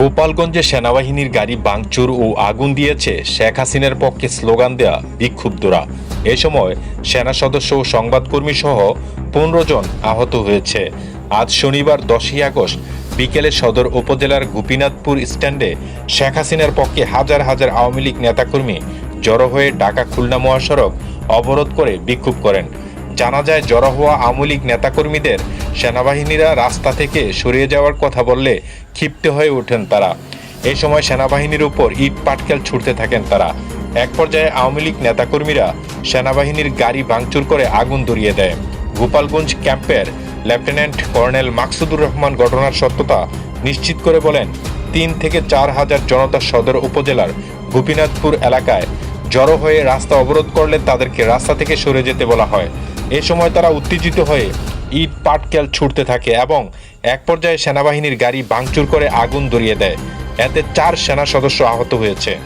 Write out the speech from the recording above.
গোপালগঞ্জে সেনাবাহিনীর গাড়ি বাংচুর ও আগুন দিয়েছে শেখ হাসিনার পক্ষে স্লোগান দেয়া বিক্ষুব্ধরা। এ সময় সেনা সদস্য ও সংবাদকর্মী সহ পনেরো জন আহত হয়েছে। আজ শনিবার দশই আগস্ট বিকেলে সদর উপজেলার গোপীনাথপুর স্ট্যান্ডে শেখ হাসিনার পক্ষে হাজার হাজার আওয়ামী লীগ নেতাকর্মী জড়ো হয়ে ঢাকা খুলনা মহাসড়ক অবরোধ করে বিক্ষোভ করেন। জানা যায়, জড়ো হওয়া আওয়ামী লীগ নেতাকর্মীদের সেনাবাহিনীরা রাস্তা থেকে সরিয়ে যাওয়ার কথা বললে ক্ষিপ্ত হয়ে ওঠেন তারা। এ সময় সেনাবাহিনীর উপর ইট পাটকেল ছুটতে থাকেন তারা। এক পর্যায়ে আওয়ামী লীগ নেতাকর্মীরা সেনাবাহিনীর গাড়ি ভাঙচুর করে আগুন ধরিয়ে দেয়। গোপালগঞ্জ ক্যাম্পের লেফটেন্যান্ট কর্নেল মাকসুদুর রহমান ঘটনার সত্যতা নিশ্চিত করে বলেন, তিন থেকে চার হাজার জনতা সদর উপজেলার গোপীনাথপুর এলাকায় জড়ো হয়ে রাস্তা অবরোধ করলে তাদেরকে রাস্তা থেকে সরে যেতে বলা হয়। এ সময় তারা উত্তেজিত হয়ে ইট, পাটকেল ছুটতে থাকে এবং এক পর্যায়ে সেনাবাহিনীর গাড়ি ভাঙচুর করে আগুন ধরিয়ে দেয়। এতে চার সেনা সদস্য আহত হয়েছে।